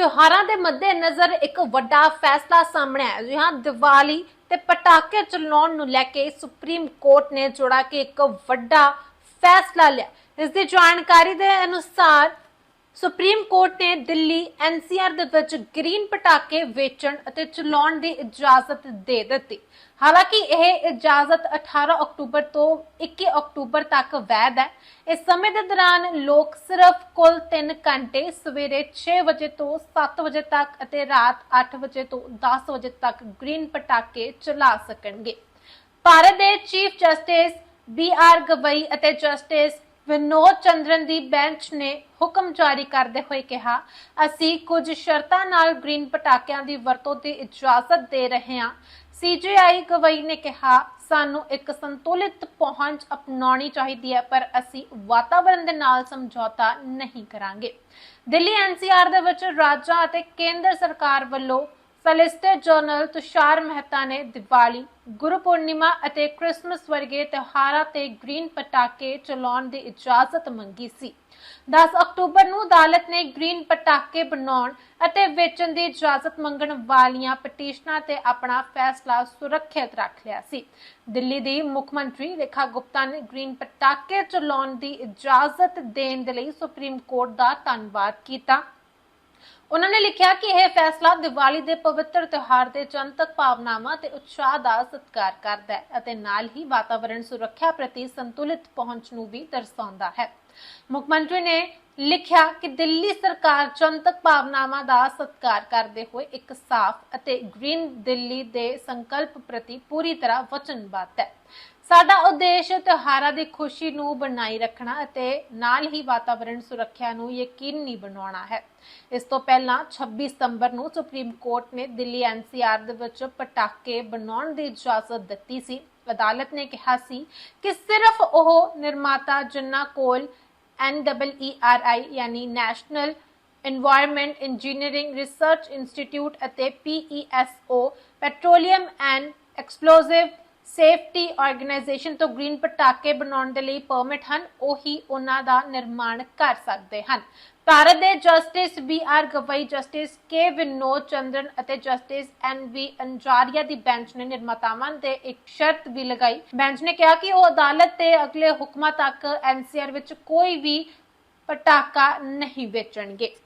ਤਿਉਹਾਰਾਂ ਦੇ ਮੱਦੇਨਜ਼ਰ ਇੱਕ ਵੱਡਾ ਫੈਸਲਾ ਸਾਹਮਣੇ ਆਇਆ। ਜੀ ਹਾਂ, ਦੀਵਾਲੀ ਤੇ ਪਟਾਕੇ ਚਲਾਉਣ ਨੂੰ ਲੈ ਕੇ ਸੁਪਰੀਮ ਕੋਰਟ ਨੇ ਜੋੜਾ ਕਿ ਇੱਕ ਵੱਡਾ ਫੈਸਲਾ ਲਿਆ। ਇਸ ਦੀ ਜਾਣਕਾਰੀ ਦੇ ਅਨੁਸਾਰ ਸੁਪਰੀਮ ਕੋਰਟ ਨੇ ਦਿੱਲੀ ਐਨਸੀਆਰ ਦੇ ਵਿੱਚ ਗ੍ਰੀਨ ਪਟਾਕੇ ਵੇਚਣ ਅਤੇ ਚਲਾਉਣ ਦੀ ਇਜਾਜ਼ਤ ਦੇ ਦਿੱਤੀ। ਹਾਲਾਂਕਿ ਇਹ ਇਜਾਜ਼ਤ 18 ਅਕਤੂਬਰ ਤੋਂ 21 ਅਕਤੂਬਰ ਤੱਕ ਵੈਧ ਹੈ। ਇਸ ਸਮੇਂ ਦੇ ਦੌਰਾਨ ਲੋਕ ਸਿਰਫ ਕੁੱਲ 3 ਘੰਟੇ ਸਵੇਰੇ 6 ਵਜੇ ਤੋਂ 7 ਵਜੇ ਤੱਕ ਅਤੇ ਰਾਤ 8 ਵਜੇ ਤੋਂ 10 ਵਜੇ ਤੱਕ ਗ੍ਰੀਨ ਪਟਾਕੇ ਚਲਾ ਸਕਣਗੇ। ਭਾਰਤ ਦੇ chief justice B R Gavai ਅਤੇ ਜਸਟਿਸ ਵਿਨੋਦ ਚੰਦਰਨ ਦੀ ਬੈਂਚ ਨੇ ਹੁਕਮ ਜਾਰੀ ਕਰਦੇ ਹੋਏ ਕਿਹਾ, ਅਸੀਂ ਕੁਝ ਸ਼ਰਤਾਂ ਨਾਲ ਗ੍ਰੀਨ ਪਟਾਕਿਆਂ ਦੀ ਵਰਤੋਂ ਦੀ ਇਜਾਜ਼ਤ ਦੇ ਰਹੇ ਹਾਂ। ਸੀਜੀਆਈ ਗਵਈ ਨੇ ਕਿਹਾ, ਸਾਨੂੰ ਇੱਕ ਸੰਤੁਲਿਤ ਪਹੁੰਚ ਅਪਣਾਉਣੀ ਚਾਹੀਦੀ ਹੈ, ਪਰ ਅਸੀਂ ਵਾਤਾਵਰਣ ਦੇ ਨਾਲ ਸਮਝੌਤਾ ਨਹੀਂ ਕਰਾਂਗੇ। ਦਿੱਲੀ ਐਨਸੀਆਰ ਦੇ ਵਿੱਚ ਰਾਜਾਂ ਅਤੇ ਕੇਂਦਰ ਸਰਕਾਰ ਵੱਲੋਂ ਸਲਿਸਟਰ ਜਨਰਲ ਤੁਸ਼ਾਰ ਮਹਿਤਾ ਨੇ ਦੀਵਾਲੀ ਗੁਰੂ ਪੂਰਨਿਮਾ ਅਤੇ ਕ੍ਰਿਸਮਸ ਵਰਗੇ ਤਿਉਹਾਰਾਂ ਤੇ ਗ੍ਰੀਨ ਪਟਾਕੇ ਚਲਾਉਣ ਦੀ ਇਜਾਜ਼ਤ ਮੰਗੀ ਸੀ 10 ਅਕਤੂਬਰ ਨੂੰ ਅਦਾਲਤ ਨੇ ਗ੍ਰੀਨ ਪਟਾਕੇ ਬਣਾਉਣ ਅਤੇ ਵੇਚਣ ਦੀ ਇਜਾਜ਼ਤ ਮੰਗਣ ਵਾਲੀਆਂ ਪਟੀਸ਼ਨਾਂ ਤੇ ਆਪਣਾ ਫੈਸਲਾ ਸੁਰੱਖਿਅਤ ਰੱਖ ਲਿਆ ਸੀ। ਦਿੱਲੀ ਦੀ ਮੁੱਖ ਮੰਤਰੀ ਰੇਖਾ ਗੁਪਤਾ ਨੇ ਗ੍ਰੀਨ ਪਟਾਕੇ ਚਲਾਉਣ ਦੀ ਇਜਾਜ਼ਤ ਦੇਣ ਦੇ ਲਈ ਸੁਪਰੀਮ ਕੋਰਟ ਦਾ ਧੰਨਵਾਦ ਕੀਤਾ। ਉਹਨਾਂ ਨੇ ਲਿਖਿਆ ਕਿ ਇਹ ਫੈਸਲਾ ਦੀਵਾਲੀ ਦੇ ਪਵਿੱਤਰ ਤਿਉਹਾਰ ਦੇ ਜਨਤਕ ਭਾਵਨਾਵਾਂ ਤੇ ਉਤਸ਼ਾਹ ਦਾ ਸਤਿਕਾਰ ਕਰਦਾ ਹੈ ਅਤੇ ਨਾਲ ਹੀ ਵਾਤਾਵਰਣ ਸੁਰੱਖਿਆ ਪ੍ਰਤੀ ਸੰਤੁਲਿਤ ਪਹੁੰਚ ਨੂੰ ਵੀ ਦਰਸਾਉਂਦਾ ਹੈ। ਮੁੱਖ ਮੰਤਰੀ ਨੇ ਲਿਖਿਆ ਕਿ ਦਿੱਲੀ ਸਰਕਾਰ ਜਨਤਕ ਭਾਵਨਾਵਾਂ ਦਾ ਸਤਿਕਾਰ ਕਰਦੇ ਹੋਏ ਇੱਕ ਸਾਫ਼ ਅਤੇ ਗ੍ਰੀਨ ਦਿੱਲੀ ਦੇ ਸੰਕਲਪ ਪ੍ਰਤੀ ਪੂਰੀ ਤਰ੍ਹਾਂ ਵਚਨਬੱਧ ਹੈ। ਸਾਡਾ ਉਦੇਸ਼ ਤਿਉਹਾਰਾਂ ਦੀ ਖੁਸ਼ੀ ਨੂੰ ਬਣਾਈ ਰੱਖਣਾ ਅਤੇ ਨਾਲ ਹੀ ਵਾਤਾਵਰਣ ਸੁਰੱਖਿਆ ਨੂੰ ਯਕੀਨੀ ਬਣਾਉਣਾ ਹੈ। ਇਸ ਤੋਂ ਪਹਿਲਾਂ 26 ਸਤੰਬਰ ਨੂੰ ਸੁਪਰੀਮ ਕੋਰਟ ਨੇ ਦਿੱਲੀ ਐਨਸੀਆਰ ਦੇ ਵਿੱਚ ਪਟਾਕੇ ਬਣਾਉਣ ਦੀ ਇਜਾਜ਼ਤ ਦਿੱਤੀ ਸੀ। ਅਦਾਲਤ ਨੇ ਕਿਹਾ ਸੀ ਕਿ ਸਿਰਫ ਉਹ ਨਿਰਮਾਤਾ ਜਿਨ੍ਹਾਂ ਕੋਲ ਐਨ ਡਬਲ ਈ ਆਰ ਆਈ ਯਾਨੀ national environment engineering research institute ਅਤੇ P E S O petroleum and explosive safety organisation ਤੋਂ ਗ੍ਰੀਨ ਪਟਾਕੇ ਬਣਾਉਣ ਦੇ ਲਈ ਪਰਮਿਟ ਹਨ, ਉਹੀ ਉਹਨਾਂ ਦਾ ਨਿਰਮਾਣ ਕਰ ਸਕਦੇ ਹਨ। ਭਾਰਤ ਦੇ justice B R Gavai, justice K Vinod Chandran ਅਤੇ ਜਸਟਿਸ ਐਨ ਵੀ ਅੰਜਾਰੀਆ ਦੀ ਬੈਂਚ ਨੇ ਨਿਰਮਾਤਾਵਾਂ ਦੇ ਇੱਕ ਸ਼ਰਤ ਵੀ ਲਗਾਈ। ਬੈਂਚ ਨੇ ਕਿਹਾ ਕਿ ਉਹ ਅਦਾਲਤ ਦੇ ਅਗਲੇ ਹੁਕਮਾਂ ਤੱਕ ਐਨਸੀਆਰ ਵਿੱਚ ਕੋਈ ਵੀ ਪਟਾਕਾ ਨਹੀਂ ਵੇਚਣਗੇ।